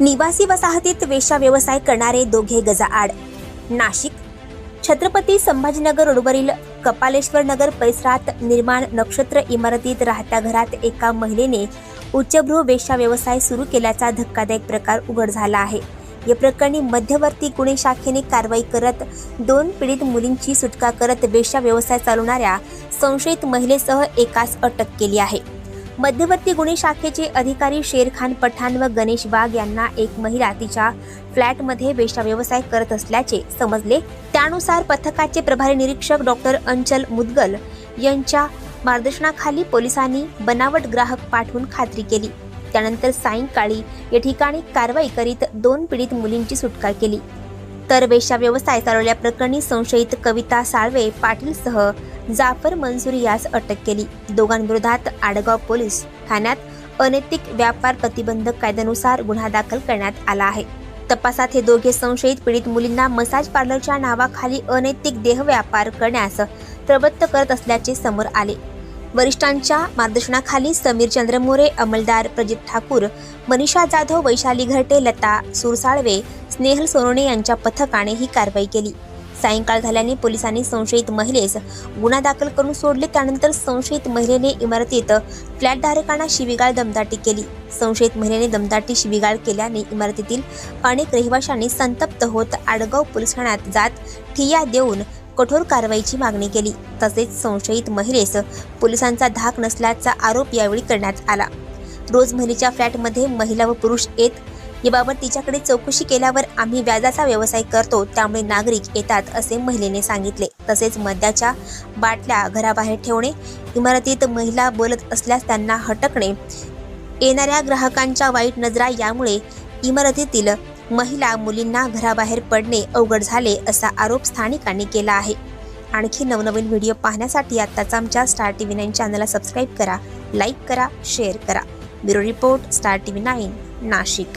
निवासी वसाहतीत वेशा व्यवसाय करणारे दोघे गजाआड. नाशिक छत्रपती संभाजीनगर रोडवरील कपालेश्वर नगर परिसरात निर्माण नक्षत्र इमारतीत राहत्या घरात एका महिलेने उच्चभ्रू वेशा व्यवसाय सुरू केल्याचा धक्कादायक प्रकार उघड झाला आहे. या प्रकरणी मध्यवर्ती गुन्हे शाखेने कारवाई करत दोन पीडित मुलींची सुटका करत वेशा व्यवसाय चालवणाऱ्या संशयित महिलेसह एकास अटक केली आहे. मध्यवर्ती गुन्हे शाखेचे अधिकारी शेरखान पठाण व गणेश वाघ यांना एक महिला तिच्या फ्लॅटमध्ये वेशा व्यवसाय करत असल्याचे समजले. त्यानुसार पथकाचे प्रभारी निरीक्षक डॉक्टर अंचल मुदगल यांच्या मार्गदर्शनाखाली पोलिसांनी बनावट ग्राहक पाठवून खात्री केली. त्यानंतर सायंकाळी या ठिकाणी कारवाई करीत दोन पीडित मुलींची सुटका केली. तर वेशा व्यवसाय चालवल्या प्रकरणी संशयित कविता साळवे पाटीलसह जाफर मंजुरी यास अटक केली. दोघांविरोधात आडगाव पोलीस ठाण्यात अनैतिक व्यापार प्रतिबंधक कायद्यानुसार गुन्हा दाखल करण्यात आला आहे. तपासात हे दोघे संशयित पीडित मुलींना मसाज पार्लरच्या नावाखाली अनैतिक देहव्यापार करण्यास प्रवृत्त करत असल्याचे समोर आले. वरिष्ठांच्या मार्गदर्शनाखाली समीर चंद्रमोरे अंमलदार प्रजित ठाकूर मनीषा जाधव वैशाली घरटे लता सुरसाळवे स्नेहल सोनोने यांच्या पथकाने ही कारवाई केली. सायंकाळ झाल्याने पोलिसांनी संशयित महिलेस गुन्हा दाखल करून सोडले. त्यानंतर संशयित महिलेने इमारतीत फ्लॅटधारकांना शिवीगाळ दमदाटी केली. संशयित महिलेने दमदाटी शिवीगाळ केल्याने इमारतीतील अनेक रहिवाशांनी संतप्त होत आडगाव पोलीस ठाण्यात जात ठिय्या देऊन कठोर कारवाईची मागणी केली. तसेच संशयित महिलेस पोलिसांचा धाक नसल्याचा आरोप यावेळी करण्यात आला. रोज महिलेच्या फ्लॅटमध्ये महिला व पुरुष येत याबाबत तिच्याकडे चौकशी केल्यावर आम्ही व्याजाचा व्यवसाय करतो त्यामुळे नागरिक येतात असे महिलेने सांगितले. तसेच मद्याच्या बाटल्या घराबाहेर ठेवणे इमारतीत महिला बोलत असल्यास त्यांना हटकणे येणाऱ्या ग्राहकांच्या वाईट नजरा यामुळे इमारतीतील महिला मुलींना घराबाहेर पडणे अवघड झाले असा आरोप स्थानिकांनी केला आहे. आणखी नवनवीन व्हिडिओ पाहण्यासाठी आत्ताच आमच्या स्टार टी व्ही नाईन चॅनलला सबस्क्राईब करा लाईक करा शेअर करा. Bureau report star T V nine Nashik.